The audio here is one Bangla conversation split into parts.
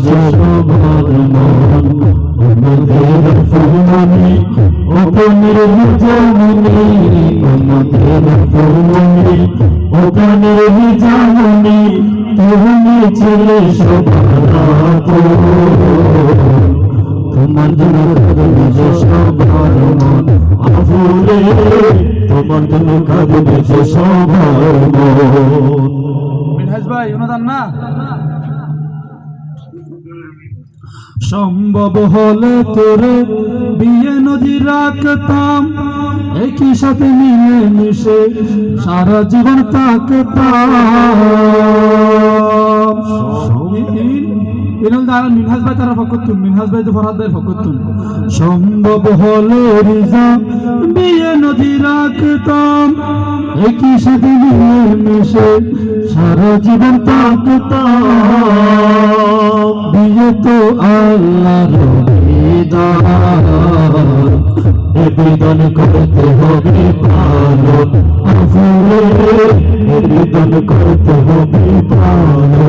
সবার মন আমাদের ফুলমনি ওপনের জামনি আমাদের ফুলমনি তুমি ছেলে সবার তোমার জন্য কাঁদবে যে সবার মন আফুলে তোমার জন্য কাঁদবে যে সবার মন মিনহাজ ভাই, অনুদান না? সম্ভব হলে তোরে বিয়ে নদী রাখতাম। একই সাথে মিলে মিশে সারা জীবন থাকতাম। তো সম্ভব হলে বিয়ে নদী রাখতাম। একই সাথে মিলে মিশে সারা জীবন থাকতাম। বিয়ে বিধান নিবেদন করতে হবে ভালো নিবেদন করতে হবে ভালো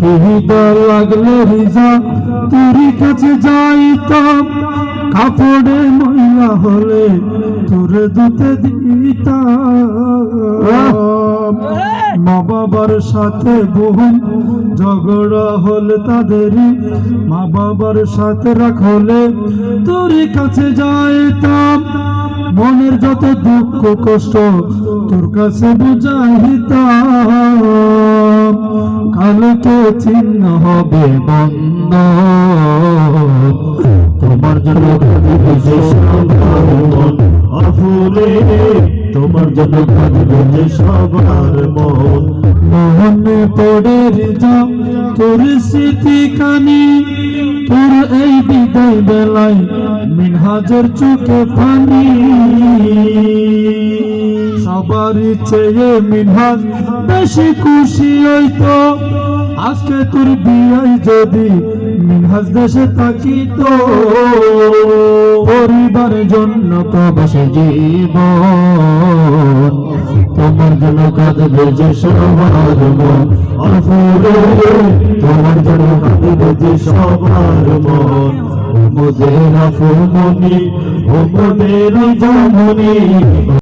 কবিতা লাগলে রিজা তোর কাছে যাইতাম। কাপড়ে ময়লা হলে তোর দুতে দিতাম। বাবার সাথে বোন ঝগড়া হলে তাদেরই মা বাবার সাথে রাখলে তোর কাছে যাইতাম। মনের যত দুঃখ কষ্ট তোর কাছে বুঝাইতাম। কালকে চিহ্ন হবে বন্ধ। তোমার জন্য আফুলে তোমার জন্য কাঁদিবে যে সবার মন। মনে পড়ে যা তোর স্মৃতি কানি। তোর এই বিদায় বেলায় মিনহাজের চোখে পানি। সবার চেয়ে মিনহাজ বেশি খুশি হইতো। আজকে তোর বিয়াই যদি মিনহাজ দেশে থাকিত। পরিবারের জন্য প্রবাসে জীবন। জন্য কাঁদে যে সবার মন। অফুরে তোমার জন্য কাঁদে যে সবার মন। মোদের আফু মনি ও মোদের জামনি